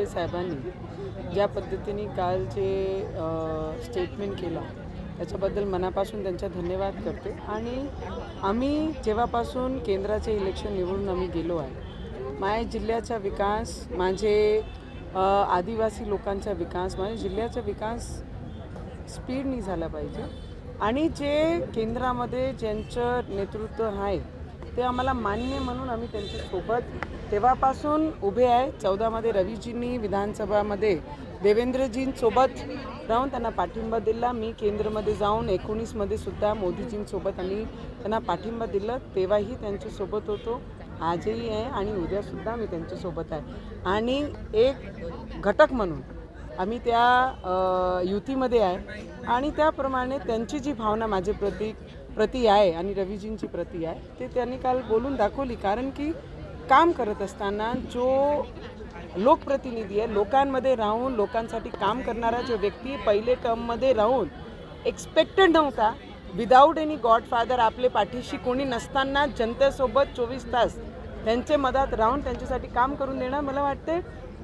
शिंदे साहेबांनी ज्या पद्धतीने काल जे स्टेटमेंट केलं त्याच्याबद्दल मनापासून त्यांचा धन्यवाद करते. आणि आम्ही जेव्हापासून केंद्राचे इलेक्शन निवडून आम्ही गेलो आहे माझ्या जिल्ह्याचा विकास माझे आदिवासी लोकांचा विकास माझ्या जिल्ह्याचा विकास स्पीडनी झाला पाहिजे. आणि जे केंद्रामध्ये ज्यांचं नेतृत्व आहे ते आम्हाला मान्य म्हणून आम्ही त्यांच्यासोबत तेव्हापासून उभे आहे चौदामध्ये रवीजींनी विधानसभामध्ये देवेंद्रजींसोबत राहून त्यांना पाठिंबा दिला. मी केंद्रमध्ये जाऊन एकोणीसमध्ये सुद्धा मोदीजींसोबत आम्ही त्यांना पाठिंबा दिला. तेव्हाही त्यांच्यासोबत होतो. आजही आहे आणि उद्यासुद्धा मी त्यांच्यासोबत आहे. आणि एक घटक म्हणून आम्ही त्या युतीमध्ये आहे आणि त्याप्रमाणे त्यांची जी भावना माझे प्रती प्रती आहे आणि रवीजींची प्रती आहे ते त्यांनी काल बोलून दाखवली. कारण की काम करत असताना जो लोकप्रतिनिधी आहे लोकांमध्ये राहून लोकांसाठी काम करणारा जो व्यक्ती पहिले टर्ममध्ये राहून एक्सपेक्टेड नव्हता विदाऊट एनी गॉडफादर आपले पाठीशी कोणी नसताना जनतेसोबत चोवीस तास त्यांचे मधात राहून त्यांच्यासाठी काम करून देणं मला वाटते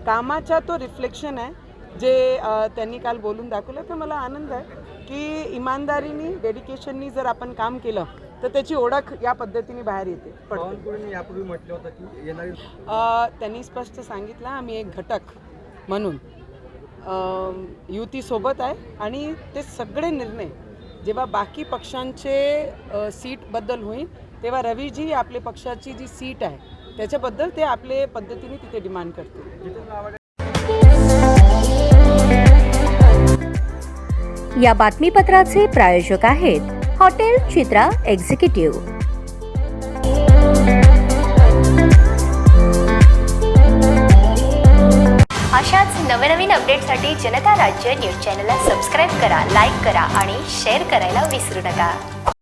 कामाचा तो रिफ्लेक्शन आहे जे त्यांनी काल बोलून दाखवलं तर मला आनंद आहे की इमानदारीनी डेडिकेशननी जर आपण काम केलं तर त्याची ओळख या पद्धतीने बाहेर येते पडते. यापूर्वी म्हटलं होतं की येणारी त्यांनी स्पष्ट सांगितलं आम्ही एक घटक म्हणून. युतीसोबत आहे आणि ते सगळे निर्णय जेव्हा बाकी पक्षांचे सीटबद्दल होईल तेव्हा रवीजी आपल्या पक्षाची जी सीट आहे त्याच्याबद्दल ते आपले पद्धतीने तिथे डिमांड करतील. या बातमीपत्राचे प्रायोजक आहेत हॉटेल चित्रा एक्झिक्युटिव्ह. अशाच नवनवीन अपडेटसाठी जनता राज्य न्यूज चॅनलला सबस्क्राईब करा लाईक करा आणि शेअर करायला विसरू नका.